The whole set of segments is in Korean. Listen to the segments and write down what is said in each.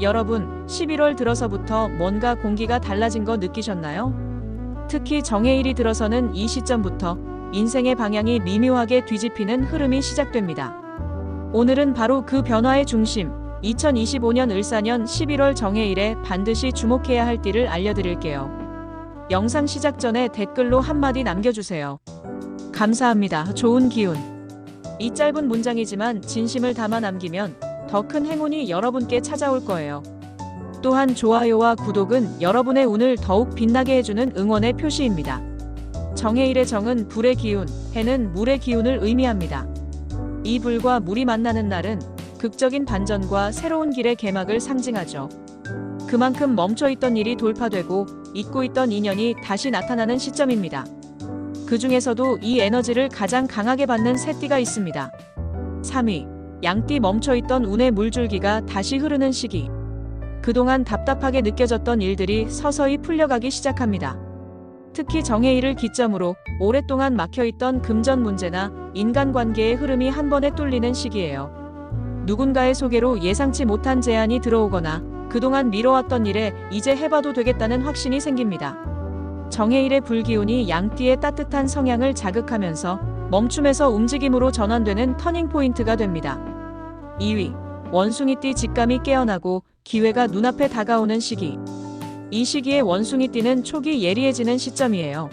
여러분, 11월 들어서부터 뭔가 공기가 달라진 거 느끼셨나요? 특히 정해일이 들어서는 이 시점부터 인생의 방향이 미묘하게 뒤집히는 흐름이 시작됩니다. 오늘은 바로 그 변화의 중심, 2025년 을사년 11월 정해일에 반드시 주목해야 할 띠를 알려드릴게요. 영상 시작 전에 댓글로 한마디 남겨주세요. 감사합니다. 좋은 기운. 이 짧은 문장이지만 진심을 담아 남기면 더 큰 행운이 여러분께 찾아올 거예요. 또한 좋아요와 구독은 여러분의 운을 더욱 빛나게 해주는 응원의 표시입니다. 정해일의 정은 불의 기운, 해는 물의 기운을 의미합니다. 이 불과 물이 만나는 날은 극적인 반전과 새로운 길의 개막을 상징하죠. 그만큼 멈춰있던 일이 돌파되고 잊고 있던 인연이 다시 나타나는 시점입니다. 그 중에서도 이 에너지를 가장 강하게 받는 새띠가 있습니다. 3위. 양띠 멈춰있던 운의 물줄기가 다시 흐르는 시기. 그동안 답답하게 느껴졌던 일들이 서서히 풀려가기 시작합니다. 특히 정해일을 기점으로 오랫동안 막혀있던 금전 문제나 인간관계의 흐름이 한 번에 뚫리는 시기예요. 누군가의 소개로 예상치 못한 제안이 들어오거나 그동안 미뤄왔던 일에 이제 해봐도 되겠다는 확신이 생깁니다. 정해일의 불기운이 양띠의 따뜻한 성향을 자극하면서 멈춤에서 움직임으로 전환되는 터닝 포인트가 됩니다. 2위. 원숭이띠 직감이 깨어나고 기회가 눈앞에 다가오는 시기. 이 시기에 원숭이띠는 촉이 예리해지는 시점이에요.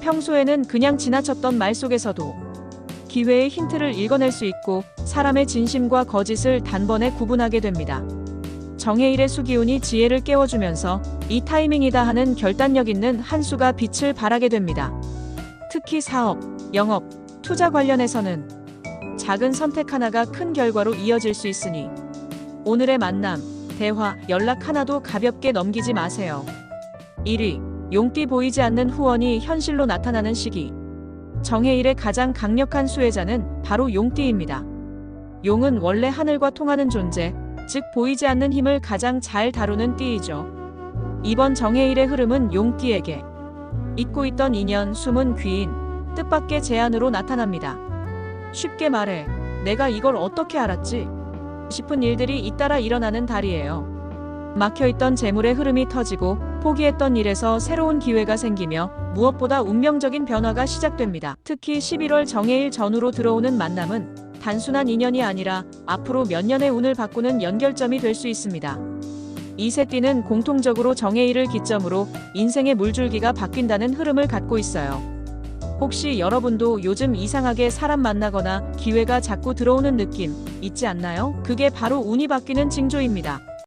평소에는 그냥 지나쳤던 말 속에서도 기회의 힌트를 읽어낼 수 있고 사람의 진심과 거짓을 단번에 구분하게 됩니다. 정해일의 수기운이 지혜를 깨워주면서 이 타이밍이다 하는 결단력 있는 한 수가 빛을 발하게 됩니다. 특히 사업, 영업, 투자 관련해서는 작은 선택 하나가 큰 결과로 이어질 수 있으니 오늘의 만남, 대화, 연락 하나도 가볍게 넘기지 마세요. 1위. 용띠 보이지 않는 후원이 현실로 나타나는 시기. 정해일의 가장 강력한 수혜자는 바로 용띠입니다. 용은 원래 하늘과 통하는 존재, 즉 보이지 않는 힘을 가장 잘 다루는 띠이죠. 이번 정해일의 흐름은 용띠에게 잊고 있던 인연, 숨은 귀인, 뜻밖의 제안으로 나타납니다. 쉽게 말해, 내가 이걸 어떻게 알았지? 싶은 일들이 잇따라 일어나는 달이에요. 막혀있던 재물의 흐름이 터지고 포기했던 일에서 새로운 기회가 생기며 무엇보다 운명적인 변화가 시작됩니다. 특히 11월 정해일 전후로 들어오는 만남은 단순한 인연이 아니라 앞으로 몇 년의 운을 바꾸는 연결점이 될 수 있습니다. 이세 띠는 공통적으로 정해일을 기점으로 인생의 물줄기가 바뀐다는 흐름을 갖고 있어요. 혹시 여러분도 요즘 이상하게 사람 만나거나 기회가 자꾸 들어오는 느낌 있지 않나요? 그게 바로 운이 바뀌는 징조입니다.